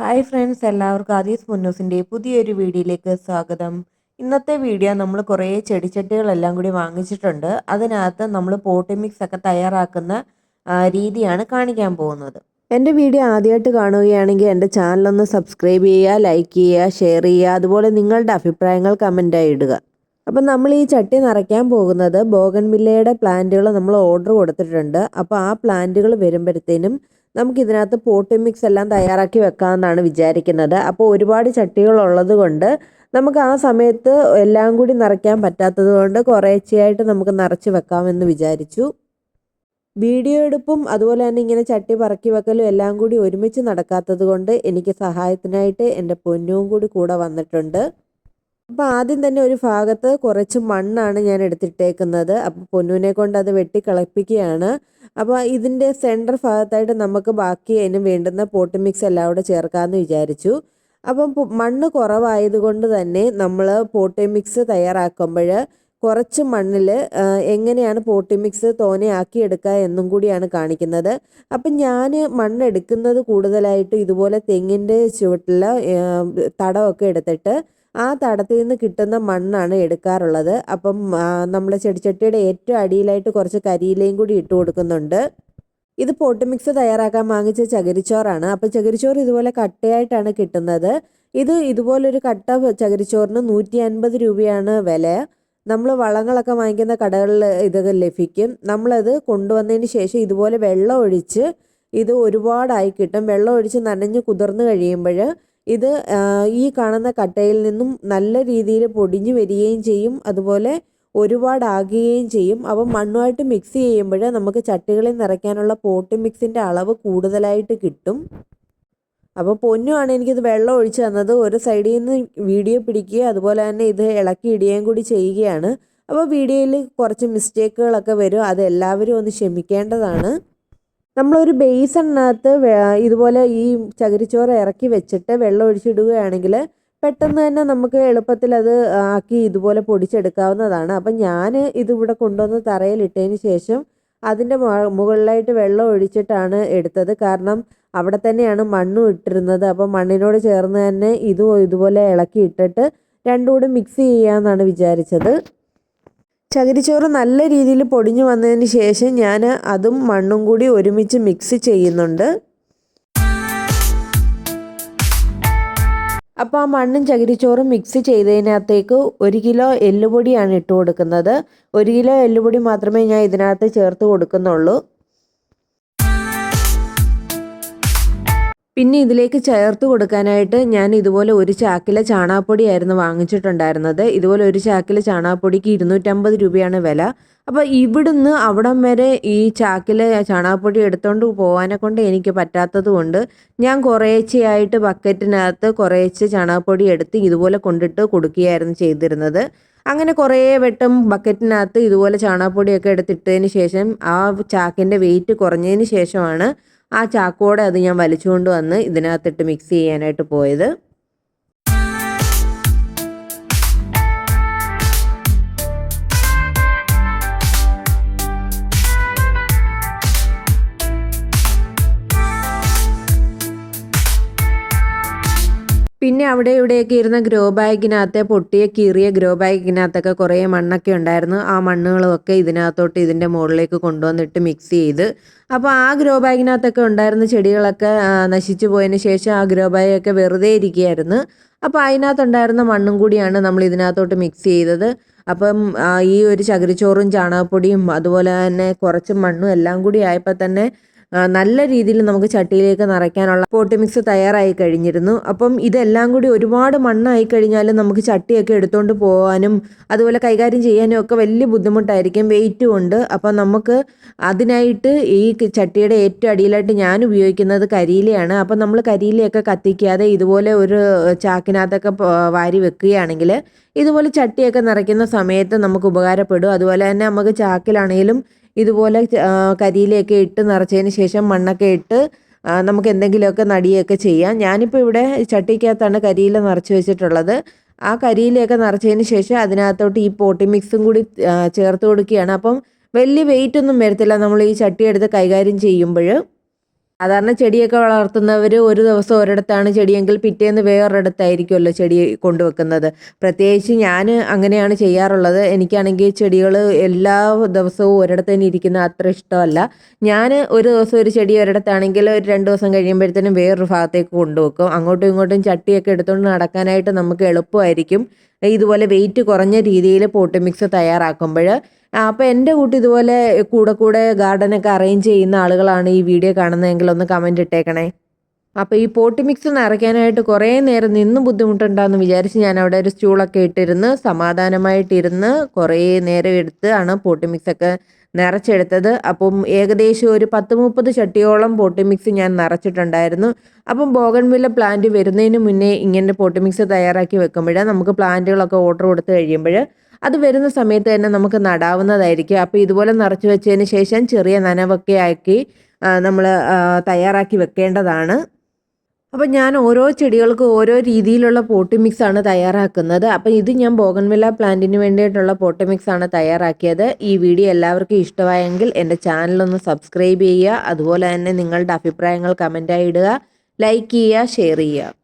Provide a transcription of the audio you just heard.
Hi friends എല്ലാവർക്കും ആദീസ് മുന്നൂസിന്റെ പുതിയൊരു വീഡിയോയിലേക്ക് സ്വാഗതം. ഇന്നത്തെ വീഡിയോ നമ്മൾ കുറേ ചെടിച്ചട്ടികളെല്ലാം കൂടി വാങ്ങിച്ചിട്ടുണ്ട്. അതിനകത്ത് നമ്മൾ പോട്ടി മിക്സ് ഒക്കെ തയ്യാറാക്കുന്ന രീതിയാണ് കാണിക്കാൻ പോകുന്നത്. എന്റെ വീഡിയോ ആദ്യമായിട്ട് കാണുകയാണെങ്കിൽ എന്റെ ചാനലൊന്ന് സബ്സ്ക്രൈബ് ചെയ്യുക ലൈക്ക് ചെയ്യുക ഷെയർ ചെയ്യുക അതുപോലെ നിങ്ങളുടെ അഭിപ്രായങ്ങൾ കമന്റായി ഇടുക. അപ്പം നമ്മൾ ഈ ചട്ടി നിറയ്ക്കാൻ പോകുന്നത് ബോഗൻവില്ലയുടെ പ്ലാന്റുകൾ നമ്മൾ ഓർഡർ കൊടുത്തിട്ടുണ്ട്. അപ്പോൾ ആ പ്ലാന്റുകൾ വരുമ്പോഴത്തേനും നമുക്ക് ഇതിനകത്ത് പോട്ടി മിക്സ് എല്ലാം തയ്യാറാക്കി വെക്കാമെന്നാണ് വിചാരിക്കുന്നത്. അപ്പോൾ ഒരുപാട് ചട്ടികളുള്ളത് കൊണ്ട് നമുക്ക് ആ സമയത്ത് എല്ലാം കൂടി നിറയ്ക്കാൻ പറ്റാത്തത് കൊണ്ട് കുറേച്ചയായിട്ട് നമുക്ക് നിറച്ച് വെക്കാമെന്ന് വിചാരിച്ചു. വീഡിയോ എടുപ്പും അതുപോലെ തന്നെ ഇങ്ങനെ ചട്ടി പറക്കി വെക്കലും എല്ലാം കൂടി ഒരുമിച്ച് നടക്കാത്തത് കൊണ്ട് എനിക്ക് സഹായത്തിനായിട്ട് എന്റെ പൊന്നും കൂടി കൂടെ വന്നിട്ടുണ്ട്. അപ്പോൾ ആദ്യം തന്നെ ഒരു ഭാഗത്ത് കുറച്ച് മണ്ണാണ് ഞാൻ എടുത്തിട്ടേക്കുന്നത്. അപ്പോൾ പൊന്നുവിനെ കൊണ്ട് അത് വെട്ടിക്കളപ്പിക്കുകയാണ്. അപ്പോൾ ഇതിന്റെ സെന്റർ ഭാഗത്തായിട്ട് നമുക്ക് ബാക്കി അതിന് വേണ്ടുന്ന പോട്ട് മിക്സ് എല്ലാം കൂടെ ചേർക്കാമെന്ന് വിചാരിച്ചു. അപ്പം മണ്ണ് കുറവായതുകൊണ്ട് തന്നെ നമ്മൾ പോട്ടി മിക്സ് തയ്യാറാക്കുമ്പോൾ കുറച്ച് മണ്ണിൽ എങ്ങനെയാണ് പോട്ടി മിക്സ് തോനെയാക്കി എടുക്കുക എന്നും കൂടിയാണ് കാണിക്കുന്നത്. അപ്പം ഞാൻ മണ്ണ് എടുക്കുന്നത് കൂടുതലായിട്ട് ഇതുപോലെ തെങ്ങിന്റെ ചുവട്ടിൽ തടമൊക്കെ എടുത്തിട്ട് ആ തടത്തിൽ നിന്ന് കിട്ടുന്ന മണ്ണാണ് എടുക്കാറുള്ളത്. അപ്പം നമ്മൾ ചെടിച്ചട്ടിയുടെ ഏറ്റവും അടിയിലായിട്ട് കുറച്ച് കരിയിലയും കൂടി ഇട്ട് കൊടുക്കുന്നുണ്ട്. ഇത് പോട്ട് മിക്സ് തയ്യാറാക്കാൻ വാങ്ങിച്ച ചകിരിച്ചോറാണ്. അപ്പോൾ ചകിരിച്ചോറ് ഇതുപോലെ കട്ടയായിട്ടാണ് കിട്ടുന്നത്. ഇത് ഇതുപോലൊരു കട്ട ചകിരിച്ചോറിന് നൂറ്റി അൻപത് രൂപയാണ് വില. നമ്മൾ വളങ്ങളൊക്കെ വാങ്ങിക്കുന്ന കടകളിൽ ഇതൊക്കെ ലഭിക്കും. നമ്മളത് കൊണ്ടുവന്നതിന് ശേഷം ഇതുപോലെ വെള്ളം ഒഴിച്ച് ഇത് ഒരുപാടായി കിട്ടും. വെള്ളം ഒഴിച്ച് നനഞ്ഞ് കുതിർന്ന് കഴിയുമ്പോൾ ഇത് ഈ കാണുന്ന കട്ടയിൽ നിന്നും നല്ല രീതിയിൽ പൊടിഞ്ഞു വരികയും ചെയ്യും. അതുപോലെ ഒരുപാടാകുകയും ചെയ്യും. അപ്പം മണ്ണുമായിട്ട് മിക്സ് ചെയ്യുമ്പോൾ നമുക്ക് ചട്ടികളിൽ നിറയ്ക്കാനുള്ള പോട്ട് മിക്സിന്റെ അളവ് കൂടുതലായിട്ട് കിട്ടും. അപ്പോൾ പൊന്നുമാണ് എനിക്കിത് വെള്ളം ഒഴിച്ചു തന്നത്. ഒരു സൈഡിൽ നിന്ന് വീഡിയോ പിടിക്കുക അതുപോലെ തന്നെ ഇത് ഇളക്കി ഇടുകയും കൂടി ചെയ്യുകയാണ്. അപ്പോൾ വീഡിയോയിൽ കുറച്ച് മിസ്റ്റേക്കുകളൊക്കെ വരും. അത് എല്ലാവരും ഒന്ന് ക്ഷമിക്കേണ്ടതാണ്. നമ്മളൊരു ബേസണിനകത്ത് ഇതുപോലെ ഈ ചകിരിച്ചോറ് ഇറക്കി വെച്ചിട്ട് വെള്ളം ഒഴിച്ചിടുകയാണെങ്കിൽ പെട്ടെന്ന് തന്നെ നമുക്ക് എളുപ്പത്തിൽ അത് ആക്കി ഇതുപോലെ പൊടിച്ചെടുക്കാവുന്നതാണ്. അപ്പം ഞാൻ ഇതിവിടെ കൊണ്ടുവന്ന് തറയിലിട്ടതിന് ശേഷം അതിന്റെ മുകളിലായിട്ട് വെള്ളം ഒഴിച്ചിട്ടാണ് എടുത്തത്. കാരണം അവിടെ തന്നെയാണ് മണ്ണും ഇട്ടിരുന്നത്. അപ്പം മണ്ണിനോട് ചേർന്ന് തന്നെ ഇതും ഇതുപോലെ ഇളക്കി ഇട്ടിട്ട് രണ്ടും കൂടി മിക്സ് ചെയ്യാമെന്നാണ് വിചാരിച്ചത്. ചകിരിച്ചോറ് നല്ല രീതിയിൽ പൊടിഞ്ഞു വന്നതിന് ശേഷം ഞാൻ അതും മണ്ണും കൂടി ഒരുമിച്ച് മിക്സ് ചെയ്യുന്നുണ്ട്. അപ്പോൾ ആ മണ്ണും ചകിരിച്ചോറും മിക്സ് ചെയ്തതിനകത്തേക്ക് ഒരു കിലോ എല്ലുപൊടിയാണ് ഇട്ട് കൊടുക്കുന്നത്. ഒരു കിലോ എല്ലുപൊടി മാത്രമേ ഞാൻ ഇതിനകത്ത് ചേർത്ത് കൊടുക്കുന്നുള്ളൂ. പിന്നെ ഇതിലേക്ക് ചേർത്ത് കൊടുക്കാനായിട്ട് ഞാൻ ഇതുപോലെ ഒരു ചാക്കിലെ ചാണകപ്പൊടിയായിരുന്നു വാങ്ങിച്ചിട്ടുണ്ടായിരുന്നത്. ഇതുപോലെ ഒരു ചാക്കിലെ ചാണകപ്പൊടിക്ക് ഇരുന്നൂറ്റമ്പത് രൂപയാണ് വില. അപ്പോൾ ഇവിടുന്ന് അവിടം വരെ ഈ ചാക്കിലെ ചാണകപ്പൊടി എടുത്തുകൊണ്ട് പോകാനെ കൊണ്ട് എനിക്ക് പറ്റാത്തത് കൊണ്ട് ഞാൻ കുറേശ്ശെയായിട്ട് ബക്കറ്റിനകത്ത് കുറേശ്ശെ ചാണകപ്പൊടി എടുത്ത് ഇതുപോലെ കൊണ്ടിട്ട് കൊടുക്കുകയായിരുന്നു ചെയ്തിരുന്നത്. അങ്ങനെ കുറേ വെട്ടം ബക്കറ്റിനകത്ത് ഇതുപോലെ ചാണകപ്പൊടിയൊക്കെ എടുത്തിട്ടതിന് ശേഷം ആ ചാക്കിന്റെ വെയിറ്റ് കുറഞ്ഞതിന് ശേഷമാണ് ആ ചാക്കോടെ അത് ഞാൻ വലിച്ചുകൊണ്ട് വന്ന് ഇതിനകത്തിട്ട് മിക്സ് ചെയ്യാനായിട്ട് പോയത്. അവിടെ ഇവിടെയൊക്കെ ഇരുന്ന ഗ്രോ ബാഗിനകത്തെ പൊട്ടിയ കീറിയ ഗ്രോ ബാഗിനകത്തൊക്കെ കുറേ മണ്ണൊക്കെ ഉണ്ടായിരുന്നു. ആ മണ്ണുകളൊക്കെ ഇതിനകത്തോട്ട് ഇതിന്റെ മുകളിലേക്ക് കൊണ്ടുവന്നിട്ട് മിക്സ് ചെയ്ത്. അപ്പോൾ ആ ഗ്രോ ബാഗിനകത്തൊക്കെ ഉണ്ടായിരുന്ന ചെടികളൊക്കെ നശിച്ചു പോയതിന് ശേഷം ആ ഗ്രോ ബാഗൊക്കെ വെറുതെ ഇരിക്കുകയായിരുന്നു. അപ്പോൾ അതിനകത്തുണ്ടായിരുന്ന മണ്ണും കൂടിയാണ് നമ്മൾ ഇതിനകത്തോട്ട് മിക്സ് ചെയ്തത്. അപ്പം ഈ ഒരു ചകിരിച്ചോറും ചാണകപ്പൊടിയും അതുപോലെ തന്നെ കുറച്ച് മണ്ണും എല്ലാം കൂടി ആയപ്പോൾ തന്നെ നല്ല രീതിയിൽ നമുക്ക് ചട്ടിയിലേക്ക് നിറയ്ക്കാനുള്ള പോട്ട് മിക്സ് തയ്യാറായി കഴിഞ്ഞിരുന്നു. അപ്പം ഇതെല്ലാം കൂടി ഒരുപാട് മണ്ണായി കഴിഞ്ഞാൽ നമുക്ക് ചട്ടിയൊക്കെ എടുത്തുകൊണ്ട് പോകാനും അതുപോലെ കൈകാര്യം ചെയ്യാനും ഒക്കെ വലിയ ബുദ്ധിമുട്ടായിരിക്കും. വെയിറ്റും ഉണ്ട്. അപ്പം നമുക്ക് അതിനായിട്ട് ഈ ചട്ടിയുടെ ഏറ്റവും അടിയിലായിട്ട് ഞാൻ ഉപയോഗിക്കുന്നത് കരിയിലയാണ്. അപ്പം നമ്മൾ കരിയിലയൊക്കെ കത്തിക്കാതെ ഇതുപോലെ ഒരു ചാക്കിനകത്തൊക്കെ വാരി വെക്കുകയാണെങ്കിൽ ഇതുപോലെ ചട്ടിയൊക്കെ നിറയ്ക്കുന്ന സമയത്ത് നമുക്ക് ഉപകാരപ്പെടും. അതുപോലെ തന്നെ നമുക്ക് ചാക്കിലാണെങ്കിലും ഇതുപോലെ കരിയിലൊക്കെ ഇട്ട് നിറച്ചതിന് ശേഷം മണ്ണൊക്കെ ഇട്ട് നമുക്ക് എന്തെങ്കിലുമൊക്കെ നടിയൊക്കെ ചെയ്യാം. ഞാനിപ്പോൾ ഇവിടെ ചട്ടിക്കകത്താണ് കരിയില നിറച്ച് വെച്ചിട്ടുള്ളത്. ആ കരിയിലൊക്കെ നിറച്ചതിന് ശേഷം അതിനകത്തോട്ട് ഈ പോട്ടി മിക്സും കൂടി ചേർത്ത് കൊടുക്കുകയാണ്. അപ്പം വലിയ വെയിറ്റ് ഒന്നും വരത്തില്ല. നമ്മൾ ഈ ചട്ടി എടുത്ത് കൈകാര്യം ചെയ്യുമ്പോൾ. സാധാരണ ചെടിയൊക്കെ വളർത്തുന്നവർ ഒരു ദിവസം ഒരിടത്താണ് ചെടിയെങ്കിൽ പിറ്റേന്ന് വേറൊരിടത്തായിരിക്കുമല്ലോ ചെടി കൊണ്ടുവെക്കുന്നത്. പ്രത്യേകിച്ച് ഞാൻ അങ്ങനെയാണ് ചെയ്യാറുള്ളത്. എനിക്കാണെങ്കിൽ ചെടികൾ എല്ലാ ദിവസവും ഒരിടത്ത് തന്നെ ഇരിക്കുന്ന അത്ര ഇഷ്ടമല്ല. ഞാൻ ഒരു ദിവസം ഒരു ചെടി ഒരിടത്താണെങ്കിൽ ഒരു രണ്ട് ദിവസം കഴിയുമ്പോഴത്തേനും വേറൊരു ഭാഗത്തേക്ക് കൊണ്ടുവെക്കും. അങ്ങോട്ടും ഇങ്ങോട്ടും ചട്ടിയൊക്കെ എടുത്തുകൊണ്ട് നടക്കാനായിട്ട് നമുക്ക് എളുപ്പമായിരിക്കും. ഇതുപോലെ വെയിറ്റ് കുറഞ്ഞ രീതിയിൽ പോട്ട് മിക്സ് തയ്യാറാക്കുമ്പോൾ അപ്പോൾ എന്റെ കൂട്ടി ഇതുപോലെ കൂടെ കൂടെ ഗാർഡനൊക്കെ അറേഞ്ച് ചെയ്യുന്ന ആളുകളാണ് ഈ വീഡിയോ കാണുന്നതെങ്കിൽ ഒന്ന് കമന്റ് ഇട്ടേക്കണേ. അപ്പോൾ ഈ പോട്ടി മിക്സ് നിറയ്ക്കാനായിട്ട് കുറേ നേരം നിന്ന് ബുദ്ധിമുട്ടുണ്ടാകുമെന്ന് വിചാരിച്ച് ഞാൻ അവിടെ ഒരു സ്റ്റൂളൊക്കെ ഇട്ടിരുന്ന് സമാധാനമായിട്ടിരുന്ന് കുറേ നേരം എടുത്ത് ആണ് പോട്ടി മിക്സൊക്കെ നിറച്ചെടുത്തത്. അപ്പം ഏകദേശം ഒരു പത്ത് മുപ്പത് ചട്ടിയോളം പോട്ടി മിക്സ് ഞാൻ നിറച്ചിട്ടുണ്ടായിരുന്നു. അപ്പം ബോഗൺവില്ല പ്ലാന്റ് വരുന്നതിന് മുന്നേ ഇങ്ങനെ പോട്ടി മിക്സ് തയ്യാറാക്കി വെക്കുമ്പോൾ നമുക്ക് പ്ലാന്റുകളൊക്കെ ഓർഡർ കൊടുത്ത് കഴിയുമ്പോൾ അത് വരുന്ന സമയത്ത് തന്നെ നമുക്ക് നടാവുന്നതായിരിക്കും. അപ്പോൾ ഇതുപോലെ നിറച്ച് വെച്ചതിന് ശേഷം ചെറിയ നനവൊക്കെ ആക്കി നമ്മൾ തയ്യാറാക്കി വെക്കേണ്ടതാണ്. അപ്പം ഞാൻ ഓരോ ചെടികൾക്ക് ഓരോ രീതിയിലുള്ള പോട്ടി മിക്സ് ആണ് തയ്യാറാക്കുന്നത്. അപ്പം ഇത് ഞാൻ ബോഗൻവില്ല പ്ലാന്റിന് വേണ്ടിയിട്ടുള്ള പോട്ടി മിക്സ് ആണ് തയ്യാറാക്കിയത്. ഈ വീഡിയോ എല്ലാവർക്കും ഇഷ്ടമായെങ്കിൽ എന്റെ ചാനലൊന്ന് സബ്സ്ക്രൈബ് ചെയ്യുക. അതുപോലെ തന്നെ നിങ്ങളുടെ അഭിപ്രായങ്ങൾ കമന്റായി ഇടുക. ലൈക്ക് ചെയ്യുക ഷെയർ ചെയ്യുക.